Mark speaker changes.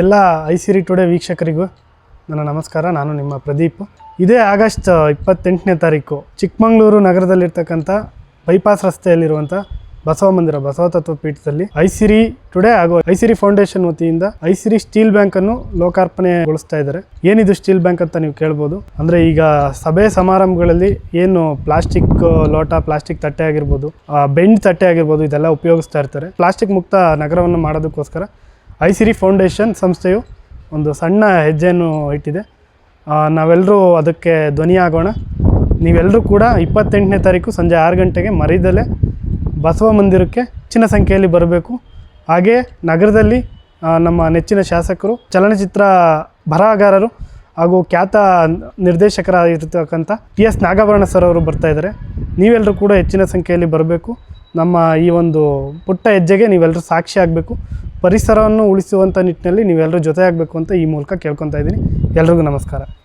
Speaker 1: ಎಲ್ಲ I Siri today ವೀಕ್ಷಕರಿಗೂ ನನ್ನ ನಮಸ್ಕಾರ. ನಾನು ನಿಮ್ಮ ಪ್ರದೀಪ್. ಇದೇ ಆಗಸ್ಟ್ ಇಪ್ಪತ್ತೆಂಟನೇ ತಾರೀಕು ಚಿಕ್ಕಮಗಳೂರು ನಗರದಲ್ಲಿರ್ತಕ್ಕಂಥ ಬೈಪಾಸ್ ರಸ್ತೆಯಲ್ಲಿರುವಂಥ ಬಸವ ಮಂದಿರ, ಬಸವ ತತ್ವ ಪೀಠದಲ್ಲಿ ಐಸಿರಿ ಟುಡೇ ಹಾಗೂ ಐಸಿರಿ ಫೌಂಡೇಶನ್ ವತಿಯಿಂದ ಐಸಿರಿ ಸ್ಟೀಲ್ ಬ್ಯಾಂಕ್ ಅನ್ನು ಲೋಕಾರ್ಪಣೆಗೊಳಿಸ್ತಾ ಇದ್ದಾರೆ. ಏನಿದು ಸ್ಟೀಲ್ ಬ್ಯಾಂಕ್ ಅಂತ ನೀವು ಕೇಳ್ಬೋದು? ಅಂದ್ರೆ ಈಗ ಸಭೆ ಸಮಾರಂಭಗಳಲ್ಲಿ ಏನು ಪ್ಲಾಸ್ಟಿಕ್ ಲೋಟ, ಪ್ಲಾಸ್ಟಿಕ್ ತಟ್ಟೆ ಆಗಿರ್ಬೋದು ಬೆಂಡ್ ತಟ್ಟೆ ಆಗಿರ್ಬೋದು ಇದೆಲ್ಲ ಉಪಯೋಗಿಸ್ತಾ ಇರ್ತಾರೆ. ಪ್ಲಾಸ್ಟಿಕ್ ಮುಕ್ತ ನಗರವನ್ನು ಮಾಡೋದಕ್ಕೋಸ್ಕರ ಐಸಿರಿ ಫೌಂಡೇಶನ್ ಸಂಸ್ಥೆಯು ಒಂದು ಸಣ್ಣ ಹೆಜ್ಜೆಯನ್ನು ಇಟ್ಟಿದೆ. ನಾವೆಲ್ಲರೂ ಅದಕ್ಕೆ ಧ್ವನಿಯಾಗೋಣ ನೀವೆಲ್ಲರೂ ಕೂಡ ಇಪ್ಪತ್ತೆಂಟನೇ ತಾರೀಕು ಸಂಜೆ ಆರು ಗಂಟೆಗೆ ಮರಿದಲೆ ಬಸವ ಮಂದಿರಕ್ಕೆ ಹೆಚ್ಚಿನ ಸಂಖ್ಯೆಯಲ್ಲಿ ಬರಬೇಕು. ಹಾಗೆಯೇ ನಗರದಲ್ಲಿ ನಮ್ಮ ನೆಚ್ಚಿನ ಶಾಸಕರು, ಚಲನಚಿತ್ರ ಬರಹಗಾರರು ಹಾಗೂ ಖ್ಯಾತ ನಿರ್ದೇಶಕರಾಗಿರ್ತಕ್ಕಂಥ ಪಿ ಎಸ್ ನಾಗಾಭರಣ ಸರ್ ಅವರು ಬರ್ತಾ ಇದ್ದಾರೆ. ನೀವೆಲ್ಲರೂ ಕೂಡ ಹೆಚ್ಚಿನ ಸಂಖ್ಯೆಯಲ್ಲಿ ಬರಬೇಕು. ನಮ್ಮ ಈ ಒಂದು ಪುಟ್ಟ ಹೆಜ್ಜೆಗೆ ನೀವೆಲ್ಲರೂ ಸಾಕ್ಷಿ ಆಗಬೇಕು. ಪರಿಸರವನ್ನು ಉಳಿಸುವಂಥ ನಿಟ್ಟಿನಲ್ಲಿ ನೀವೆಲ್ಲರೂ ಜೊತೆ ಆಗಬೇಕು ಅಂತ ಈ ಮೂಲಕ ಕೇಳ್ಕೊತಾ ಇದ್ದೀನಿ. ಎಲ್ರಿಗೂ ನಮಸ್ಕಾರ.